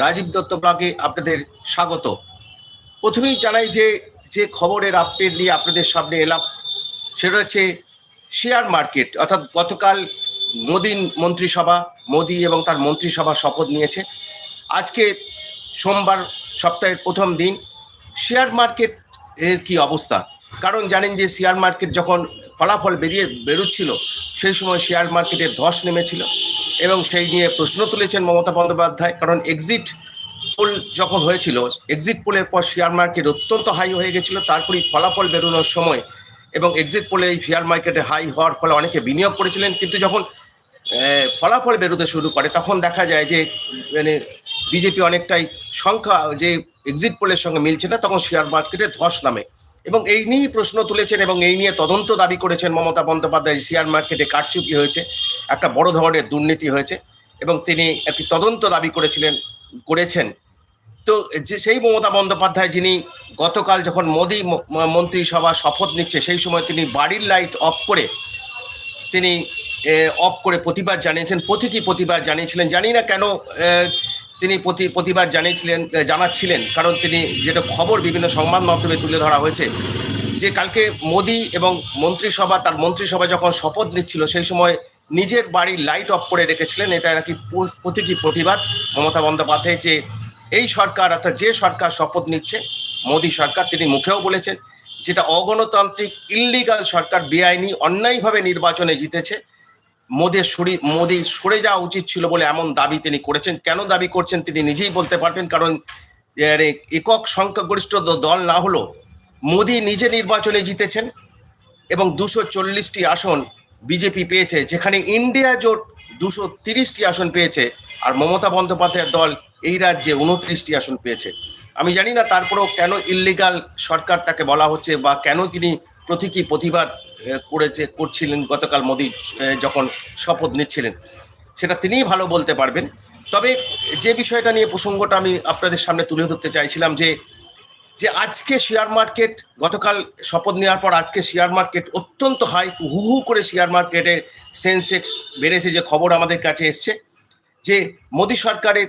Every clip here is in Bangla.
রাজীব দত্ত ব্লগে আপনাদের স্বাগত। প্রথমেই জানাই যে যে খবরের আপডেট নিয়ে আপনাদের সামনে এলাম সেটা হচ্ছে শেয়ার মার্কেট অর্থাৎ গতকাল মোদী মন্ত্রিসভা, মোদী এবং তার মন্ত্রিসভা শপথ নিয়েছে। আজকে সোমবার সপ্তাহের প্রথম দিন শেয়ার মার্কেট এর কি অবস্থা? কারণ জানেন যে শেয়ার মার্কেট যখন ফলাফল বেরিয়ে, বেরোচ্ছিল, সেই সময় শেয়ার মার্কেটে ধস নেমেছিল। এবং সেই নিয়ে প্রশ্ন তুলেছেন মমতা বন্দ্যোপাধ্যায়, কারণ এক্সিট পোল যখন হয়েছিল এক্সিট পোলের পর শেয়ার মার্কেট অত্যন্ত হাই হয়ে গেছিল, তারপরেই ফলাফল বেরোনোর সময় এবং এক্সিট পোলে এই শেয়ার মার্কেটে হাই হওয়ার ফলে অনেকে বিনিয়োগ করেছিলেন, কিন্তু যখন ফলাফল বেরোতে শুরু করে, তখন দেখা যায় যে মানে বিজেপি অনেকটাই সংখ্যা, যে এক্সিট পোলের সঙ্গে মিলছে না, তখন শেয়ার মার্কেটে ধস নামে। এবং এই নিয়েই প্রশ্ন তুলেছেন এবং এই নিয়ে তদন্ত দাবি করেছেন মমতা বন্দ্যোপাধ্যায় শেয়ার মার্কেটে কারচুপি হয়েছে, একটা বড় ধরনের দুর্নীতি হয়েছে এবং তিনি একটি তদন্ত দাবি করেছিলেন, করেছেন। তো যে সেই মমতা বন্দ্যোপাধ্যায় যিনি গতকাল যখন মোদী মন্ত্রিসভা শপথ নিচ্ছে, সেই সময় তিনি বাড়ির লাইট অফ করে তিনি অফ করে প্রতিবাদ জানিয়েছেন, প্রতীকী প্রতিবাদ জানিয়েছিলেন। জানি না কেন তিনি প্রতি, প্রতিবাদ জানিয়েছিলেন জানাচ্ছিলেন, কারণ তিনি যেটা খবর বিভিন্ন সংবাদ মাধ্যমে তুলে ধরা হয়েছে, যে কালকে মোদী এবং মন্ত্রিসভা, তার মন্ত্রিসভা যখন শপথ নিচ্ছিল, সেই সময় নিজের বাড়ির লাইট অফ করে রেখেছিলেন। এটা নাকি প্রতীকী প্রতিবাদ মমতা বন্দ্যোপাধ্যায়, যে এই সরকার, অর্থাৎ যে সরকার শপথ নিচ্ছে, মোদী সরকার, তিনি মুখেও বলেছেন, যেটা অগণতান্ত্রিক ইল্লিগাল সরকার বেআইনি, অন্যায়ভাবে নির্বাচনে জিতেছে মোদের সরি মোদি সরে যাওয়া উচিত ছিল বলে এমন দাবি তিনি করেছেন। কেন দাবি করছেন তিনি নিজেই বলতে পারবেন, কারণ একক সংখ্যাগরিষ্ঠ দল না হলো মোদি নিজে নির্বাচনে জিতেছেন এবং দুশো চল্লিশটি আসন বিজেপি পেয়েছে, যেখানে ইন্ডিয়া জোট দুশো তিরিশটি আসন পেয়েছে আর মমতা বন্দ্যোপাধ্যায়ের দল এই রাজ্যে উনত্রিশটি আসন পেয়েছে। আমি জানি না তারপরেও কেন ইল্লিগাল সরকার তাকে বলা হচ্ছে বা কেন তিনি প্রতীকী প্রতিবাদ করেছে, করছিলেন গতকাল মোদী যখন শপথ নিচ্ছিলেন। সেটা তিনিই ভালো বলতে পারবেন। তবে যে বিষয়টা নিয়ে প্রসঙ্গটা আমি আপনাদের সামনে তুলে ধরতে চাইছিলাম যে যে আজকে শেয়ার মার্কেট গতকাল শপথ নেওয়ার পর আজকে শেয়ার মার্কেট অত্যন্ত হাই হু হু করে শেয়ার মার্কেটের সেন্সেক্স বেড়েছে যে খবর আমাদের কাছে এসছে। যে মোদী সরকারের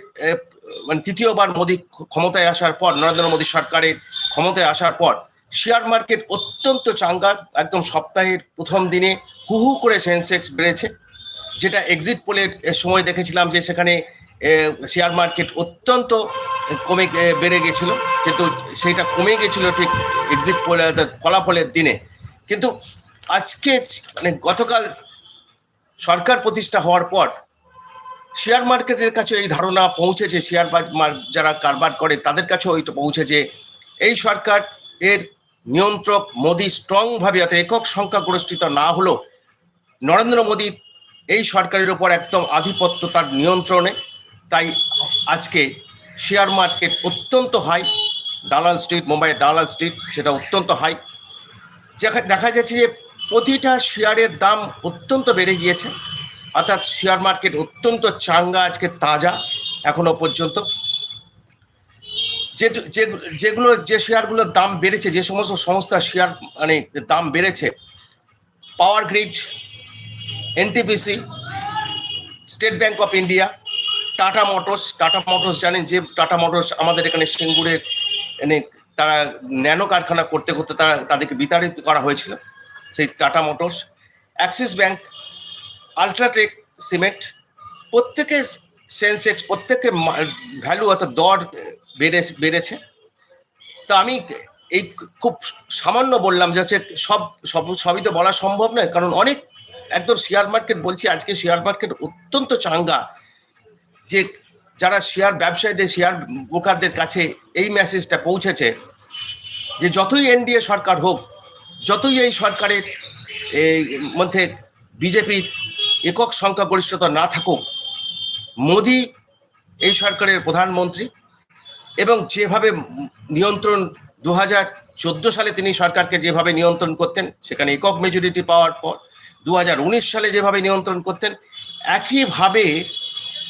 মানে তৃতীয়বার মোদী ক্ষমতায় আসার পর, নরেন্দ্র মোদী সরকারের ক্ষমতায় আসার পর শেয়ার মার্কেট অত্যন্ত চাঙ্গা, একদম সপ্তাহের প্রথম দিনে হু হু করে সেন্সেক্স বেড়েছে। যেটা এক্সিট পোলের সময় দেখেছিলাম যে সেখানে শেয়ার মার্কেট অত্যন্ত কমে বেড়ে গেছিল। কিন্তু সেইটা কমে গেছিল ঠিক এক্সিট পোলের ফলাফলের দিনে। কিন্তু আজকে মানে গতকাল সরকার প্রতিষ্ঠা হওয়ার পর শেয়ার মার্কেটের কাছে এই ধারণা পৌঁছেছে, শেয়ার যারা কারবার করে তাদের কাছেও ওইটা পৌঁছেছে। এই সরকার এর নিয়ন্ত্রক মোদী স্ট্রংভাবে যাতে একক সংখ্যাগরিষ্ঠিত না হলেও নরেন্দ্র মোদী এই সরকারের উপর একদম আধিপত্য তার নিয়ন্ত্রণে, তাই আজকে শেয়ার মার্কেট অত্যন্ত হাই দালাল স্ট্রিট মুম্বাইয়ের দালাল স্ট্রিট সেটা অত্যন্ত হাই দেখা যাচ্ছে যে প্রতিটা শেয়ারের দাম অত্যন্ত বেড়ে গিয়েছে, অর্থাৎ শেয়ার মার্কেট অত্যন্ত চাঙ্গা, আজকে তাজা, এখনও পর্যন্ত। যে যেগুলো, যে শেয়ারগুলোর দাম বেড়েছে, যে সমস্ত সংস্থার শেয়ার মানে দাম বেড়েছে power grid NTPC state bank of India Tata motors Tata motors জানেন যে টাটা মোটরস আমাদের এখানে সিঙ্গুরের মানে তারা ন্যানো কারখানা করতে করতে তারা তাদেরকে বিতাড়িত করা হয়েছিল, সেই Tata motors Axis bank UltraTech cement প্রত্যেকে সেন্সেক্স প্রত্যেকের ভ্যালু অর্থাৎ দর বেড়ে, বেড়েছে। তো আমি এই খুব সামান্য বললাম যে হচ্ছে সব সব, সবই তো বলা সম্ভব নয়, কারণ অনেক একদম শেয়ার মার্কেট বলছি, আজকে শেয়ার মার্কেট অত্যন্ত চাঙ্গা। যে যারা শেয়ার ব্যবসায়ীদের শেয়ার ব্রোকারদের কাছে এই মেসেজটা পৌঁছেছে, যে যতই এনডিএ সরকার হোক, যতই এই সরকারের মধ্যে বিজেপির একক সংখ্যাগরিষ্ঠতা না থাকুক, মোদি এই সরকারের প্রধানমন্ত্রী এবং যেভাবে নিয়ন্ত্রণ দু হাজার চোদ্দ সালে তিনি সরকারকে যেভাবে নিয়ন্ত্রণ করতেন, সেখানে একক মেজরিটি পাওয়ার পর দু হাজার উনিশ সালে যেভাবে নিয়ন্ত্রণ করতেন, একইভাবে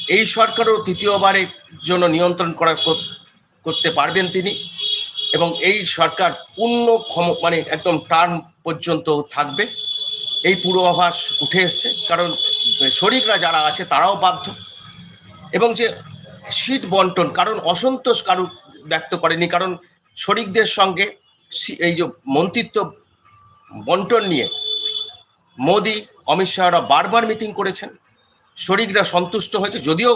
এই সরকারও তৃতীয়বারের জন্য নিয়ন্ত্রণ করা কর- করতে পারবেন তিনি এবং এই সরকার পূর্ণ ক্ষম মানে একদম টার্ম পর্যন্ত থাকবে। এই পূর্বাভাস উঠে এসছে, কারণ শরিকরা যারা আছে তারাও বাধ্য। এবং যে সিট বন্টন, কারণ অসন্তোষ কারু ব্যক্ত করেনি, কারণ শরিকদের সঙ্গে এই যে মন্ত্রিত্ব বন্টন নিয়ে মোদি, অমিত শাহরা বারবার মিটিং করেছেন। শরিকরা সন্তুষ্ট হয়েছে, যদিও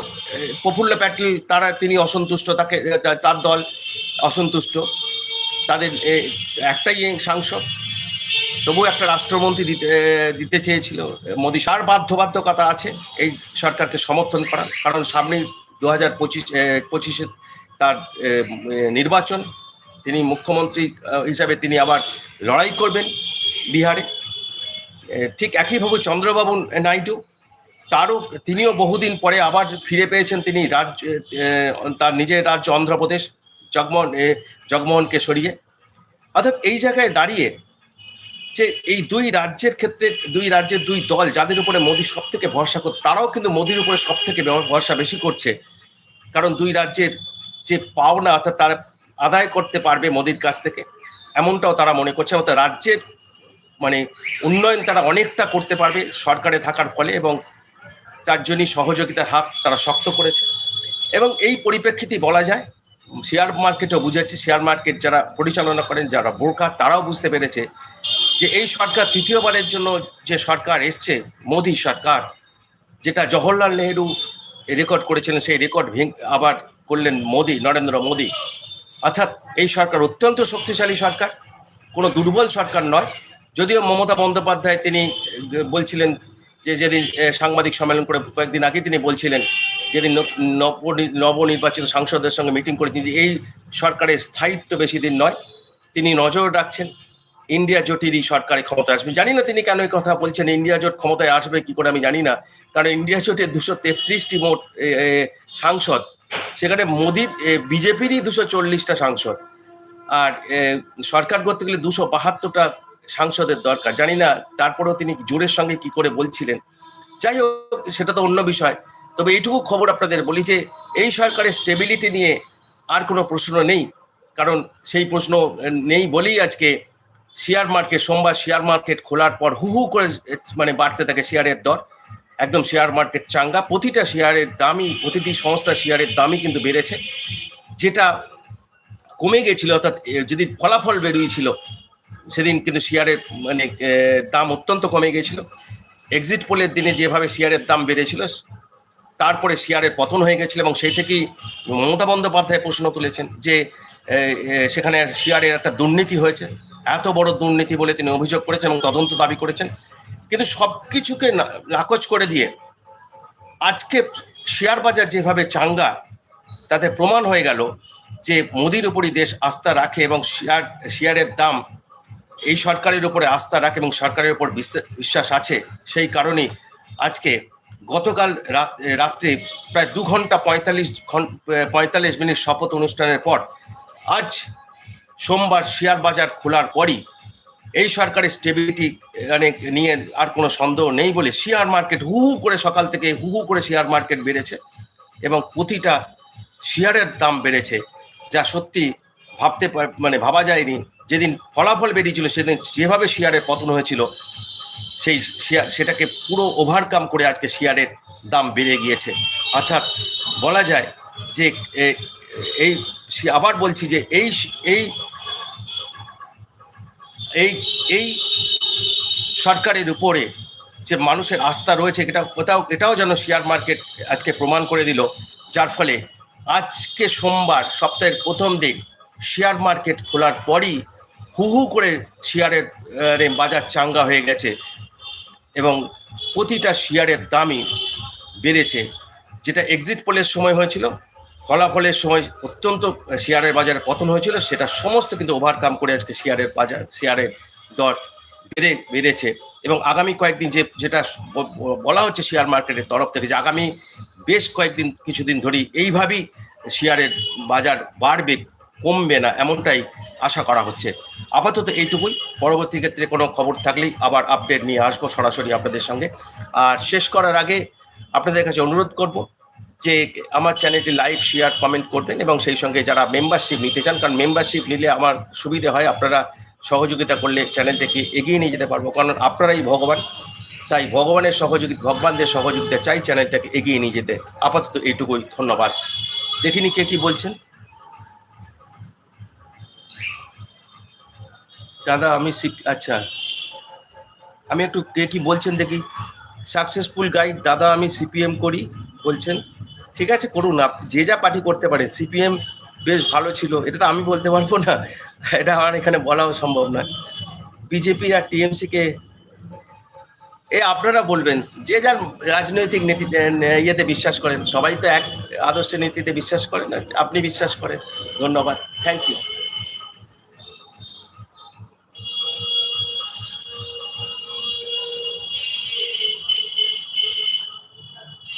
প্রফুল্ল প্যাটেল, তারা, তিনি অসন্তুষ্ট, তাকে তার দল অসন্তুষ্ট, তাদের একটাই সাংসদ। তবুও একটা রাষ্ট্রমন্ত্রী দিতে দিতে চেয়েছিল। মোদী, সার বাধ্যবাধ্যকতা আছে এই সরকারকে সমর্থন করার, কারণ সামনেই দু হাজার পঁচিশ তার নির্বাচন। তিনি মুখ্যমন্ত্রী হিসাবে তিনি আবার লড়াই করবেন বিহারে। ঠিক একইভাবে চন্দ্রবাবু নাইডু, তারও, তিনিও বহুদিন পরে আবার ফিরে পেয়েছেন তিনি রাজ্য তার নিজের রাজ্য অন্ধ্রপ্রদেশ, জগমোহন জগমোহনকে সরিয়ে। অর্থাৎ এই জায়গায় দাঁড়িয়ে যে এই দুই রাজ্যের ক্ষেত্রে, দুই রাজ্যের দুই দল যাদের উপরে মোদী সব থেকে ভরসা করত, তারাও কিন্তু মোদির উপরে সব থেকে ভরসা বেশি করছে। কারণ দুই রাজ্যের যে পাওনা অর্থাৎ তারা আদায় করতে পারবে মোদির কাছ থেকে, এমনটাও তারা মনে করছে। অর্থাৎ রাজ্যের মানে উন্নয়ন তারা অনেকটা করতে পারবে সরকারে থাকার ফলে এবং তার জন্যই সহযোগিতার হাত তারা শক্ত করেছে। এবং এই পরিপ্রেক্ষিতে বলা যায়, শেয়ার মার্কেটও বুঝেছে শেয়ার মার্কেট যারা পরিচালনা করেন, যারা বোরকার তারাও বুঝতে পেরেছে যে এই সরকার তৃতীয়বারের জন্য যে সরকার এসছে, মোদী সরকার, যেটা জওহরলাল নেহেরু রেকর্ড করেছিলেন, সেই রেকর্ড আবার করলেন মোদি, নরেন্দ্র মোদী। অর্থাৎ এই সরকার অত্যন্ত শক্তিশালী সরকার, কোনো দুর্বল সরকার নয়। যদিও মমতা বন্দ্যোপাধ্যায় তিনি বলছিলেন যে যেদিন সাংবাদিক সম্মেলন করে কয়েকদিন আগে তিনি বলছিলেন যেদিন নবনির্বাচিত সাংসদদের সঙ্গে মিটিং করেছেন, এই সরকারের স্থায়িত্ব বেশি দিন নয়। তিনি নজর রাখছেন ইন্ডিয়া জোটেরই সরকারে ক্ষমতা আসবে। জানি না তিনি কেন এই কথা বলছেন, ইন্ডিয়া জোট ক্ষমতায় আসবে কি করে আমি জানি না। কারণ ইন্ডিয়া জোটের দুশো তেত্রিশটি মোট সাংসদ, সেখানে মোদির বিজেপিরই দুশো চল্লিশটা সাংসদ। আর সরকার করতে গেলে দুশো বাহাত্তরটা সাংসদের দরকার। জানি না তারপরেও তিনি জোরের সঙ্গে কি করে বলছিলেন। যাই হোক, সেটা তো অন্য বিষয়। তবে এইটুকু খবর আপনাদের বলি যে, এই সরকারের স্টেবিলিটি নিয়ে আর কোনো প্রশ্ন নেই। কারণ সেই প্রশ্ন নেই বলেই আজকে শেয়ার মার্কেট সোমবার শেয়ার মার্কেট খোলার পর হু হু করে মানে বাড়তে থাকে শেয়ারের দর। একদম শেয়ার মার্কেট চাঙ্গা। প্রতিটা শেয়ারের দামই প্রতিটি সংস্থা শেয়ারের দামই কিন্তু বেড়েছে। যেটা কমে গেছিল অর্থাৎ এ, যেদিন ফলাফল বেরিয়েছিল সেদিন কিন্তু শেয়ারের মানে দাম অত্যন্ত কমে গেছিল। এক্সিট পোলের দিনে যেভাবে শেয়ারের দাম বেড়েছিল তারপরে শেয়ারের পতন হয়ে গেছিল এবং সেই থেকেই মমতা বন্দ্যোপাধ্যায় প্রশ্ন তুলেছেন যে সেখানে শেয়ারের একটা দুর্নীতি হয়েছে। এত বড় দুর্নীতি বলে তিনি অভিযোগ করেছেন এবং তদন্ত দাবি করেছেন। কিন্তু সব কিছুকে নাকচ করে দিয়ে আজকে শেয়ার বাজার যেভাবে চাঙ্গা, তাতে প্রমাণ হয়ে গেল যে মোদির উপরই দেশ আস্থা রাখে এবং শেয়ার, শেয়ারের দাম এই সরকারের উপরে আস্থা রাখে এবং সরকারের উপর বিশ্বাস আছে সেই কারণেই আজকে গতকাল রাত- রাত্রে প্রায় দু ঘণ্টা পঁয়তাল্লিশ ঘন- পঁয়তাল্লিশ মিনিট শপথ অনুষ্ঠানের পর আজ সোমবার শেয়ার বাজার খোলার পরই এই সরকারের স্টেবিলিটি মানে নিয়ে আর কোনো সন্দেহ নেই বলে শেয়ার মার্কেট হু হু করে সকাল থেকে হু হু করে শেয়ার মার্কেট বেড়েছে এবং প্রতিটা শেয়ারের দাম বেড়েছে, যা সত্যি ভাবতে মানে ভাবা যায়নি। যেদিন ফলাফল বেরিয়েছিল, সেদিন যেভাবে শেয়ারের পতন হয়েছিল, সেই শেয়ার সেটাকে পুরো ওভারকাম করে আজকে শেয়ারের দাম বেড়ে গিয়েছে। অর্থাৎ বলা যায় যে এই আবার বলছি যে, এই এই এই এই সরকারের উপরে যে মানুষের আস্থা রয়েছে, এটা কোথাও, এটাও যেন শেয়ার মার্কেট আজকে প্রমাণ করে দিল, যার ফলে আজকে সোমবার, সপ্তাহের প্রথম দিন শেয়ার মার্কেট খোলার পরই হু হু করে শেয়ারের বাজার চাঙ্গা হয়ে গেছে এবং প্রতিটা শেয়ারের দামই বেড়েছে। যেটা এক্সিট পোলের সময় হয়েছিল ফলাফলের সময় অত্যন্ত শেয়ারের বাজারে পতন হয়েছিল, সেটা সমস্ত কিন্তু ওভারকাম করে আজকে শেয়ারের বাজার, শেয়ারের দর বেড়ে, বেড়েছে। এবং আগামী কয়েকদিন যে, যেটা বলা হচ্ছে শেয়ার মার্কেটের তরফ থেকে যে, আগামী বেশ কয়েকদিন, কিছুদিন ধরেই এইভাবেই শেয়ারের বাজার বাড়বে, কমবে না, এমনটাই আশা করা হচ্ছে। আপাতত এইটুকুই। পরবর্তী ক্ষেত্রে কোনো খবর থাকলেই আবার আপডেট নিয়ে আসব সরাসরি আপনাদের সঙ্গে। আর শেষ করার আগে আপনাদের কাছে অনুরোধ করব যে আমার চ্যানেলটি লাইক শেয়ার কমেন্ট করবেন এবং সেই সঙ্গে যারা মেম্বারশিপ নিতে চান, কারণ মেম্বারশিপ নিলে আমার সুবিধে হয়, আপনারা সহযোগিতা করলে চ্যানেলটাকে এগিয়ে নিয়ে যেতে পারব। কারণ আপনারাই ভগবান, তাই ভগবানের সহযোগিতা ভগবানদের সহযোগিতা চাই চ্যানেলটাকে এগিয়ে নিয়ে যেতে। আপাতত এইটুকুই, ধন্যবাদ। দেখিনি কে কি বলছেন? দাদা, আমি আচ্ছা। আমি একটু কে কি বলছেন দেখি। সাকসেসফুল গাইড দাদা, আমি সিপিএম করি, বলছেন। ঠিক আছে, করুন। যে যা পার্টি করতে পারে, সিপিএম বেশ ভালো ছিল, এটা তো আমি বলতে পারব না। এটা আমার এখানে বলাও সম্ভব নয় বিজেপি আর টিএমসিকে এ আপনারা বলবেন, যে যার রাজনৈতিক নীতিতে ইয়েতে বিশ্বাস করেন, সবাই তো এক আদর্শ নীতিতে বিশ্বাস করেন না, আপনি বিশ্বাস করেন। ধন্যবাদ। Thank you